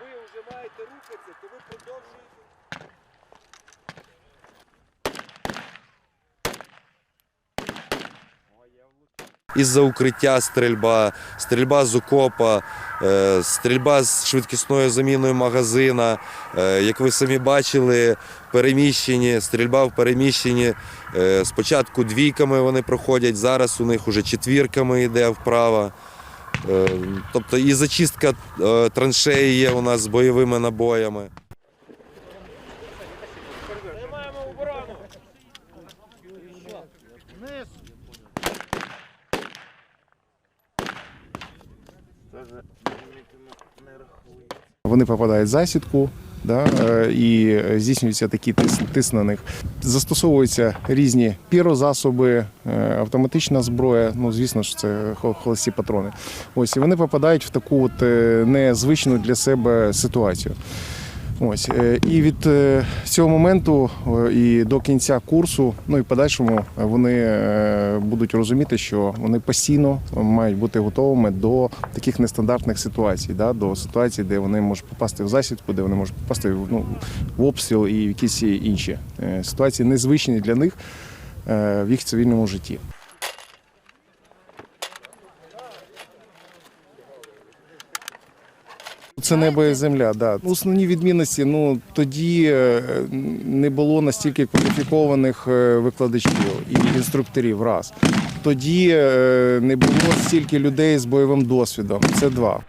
ви вже маєте рухатися, то ви продовжуєте. Із-за укриття стрільба, стрільба з окопа, е, стрільба з швидкісною заміною магазина. Е, Як ви самі бачили, переміщені, стрільба в переміщенні. Е, Спочатку двійками вони проходять, зараз у них уже четвірками йде вправо. Е, Тобто і зачистка е, траншеї є у нас з бойовими набоями. Вони попадають в засідку. Да, е, і тиск на них. Застосовуються різні пірозасоби, е, автоматична зброя. Ну, звісно ж, це холості патрони. Ось і вони попадають в таку от е, незвичну для себе ситуацію. Ось е, і від е, цього моменту е, і до кінця курсу, ну і подальшому вони будуть розуміти, що вони постійно мають бути готовими до таких нестандартних ситуацій, да, до ситуацій, де вони можуть попасти в засідку, де вони можуть попасти ну, в обстріл і в якісь інші ситуації, незвичні для них в їх цивільному житті. Це небо і земля, да. Основні відмінності, ну тоді е, не було настільки кваліфікованих е, викладачів і інструкторів. Раз тоді е, не було стільки людей з бойовим досвідом. Це два.